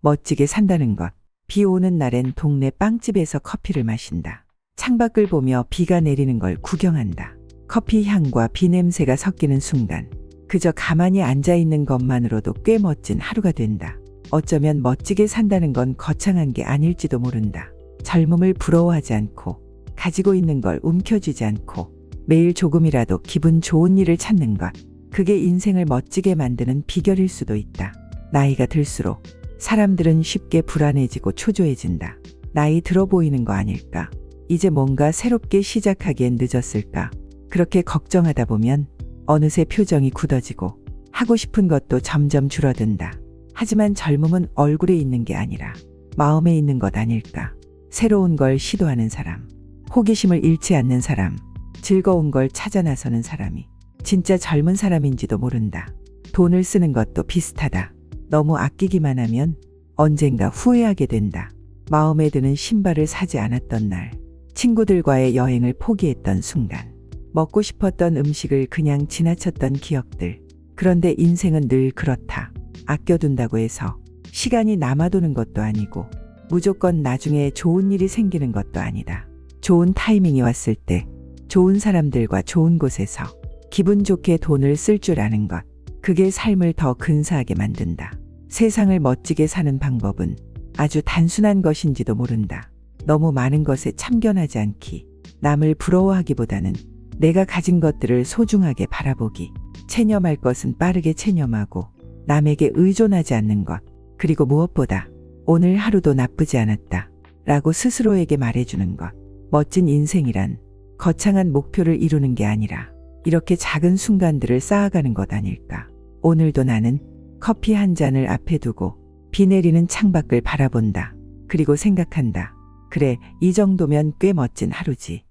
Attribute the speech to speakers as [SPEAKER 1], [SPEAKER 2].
[SPEAKER 1] 멋지게 산다는 것. 비 오는 날엔 동네 빵집에서 커피를 마신다. 창밖을 보며 비가 내리는 걸 구경한다. 커피 향과 비 냄새가 섞이는 순간 그저 가만히 앉아 있는 것만으로도 꽤 멋진 하루가 된다. 어쩌면 멋지게 산다는 건 거창한 게 아닐지도 모른다. 젊음을 부러워하지 않고 가지고 있는 걸 움켜쥐지 않고 매일 조금이라도 기분 좋은 일을 찾는 것. 그게 인생을 멋지게 만드는 비결일 수도 있다. 나이가 들수록 사람들은 쉽게 불안해지고 초조해진다. 나이 들어 보이는 거 아닐까? 이제 뭔가 새롭게 시작하기엔 늦었을까? 그렇게 걱정하다 보면 어느새 표정이 굳어지고 하고 싶은 것도 점점 줄어든다. 하지만 젊음은 얼굴에 있는 게 아니라 마음에 있는 것 아닐까? 새로운 걸 시도하는 사람, 호기심을 잃지 않는 사람, 즐거운 걸 찾아 나서는 사람이 진짜 젊은 사람인지도 모른다. 돈을 쓰는 것도 비슷하다. 너무 아끼기만 하면 언젠가 후회하게 된다. 마음에 드는 신발을 사지 않았던 날, 친구들과의 여행을 포기했던 순간, 먹고 싶었던 음식을 그냥 지나쳤던 기억들. 그런데 인생은 늘 그렇다. 아껴둔다고 해서 시간이 남아도는 것도 아니고 무조건 나중에 좋은 일이 생기는 것도 아니다. 좋은 타이밍이 왔을 때 좋은 사람들과 좋은 곳에서 기분 좋게 돈을 쓸 줄 아는 것. 그게 삶을 더 근사하게 만든다. 세상을 멋지게 사는 방법은 아주 단순한 것인지도 모른다. 너무 많은 것에 참견하지 않기. 남을 부러워하기보다는 내가 가진 것들을 소중하게 바라보기. 체념할 것은 빠르게 체념하고 남에게 의존하지 않는 것. 그리고 무엇보다 오늘 하루도 나쁘지 않았다. 라고 스스로에게 말해주는 것. 멋진 인생이란 거창한 목표를 이루는 게 아니라 이렇게 작은 순간들을 쌓아가는 것 아닐까. 오늘도 나는 커피 한 잔을 앞에 두고 비 내리는 창밖을 바라본다. 그리고 생각한다. 그래, 이 정도면 꽤 멋진 하루지.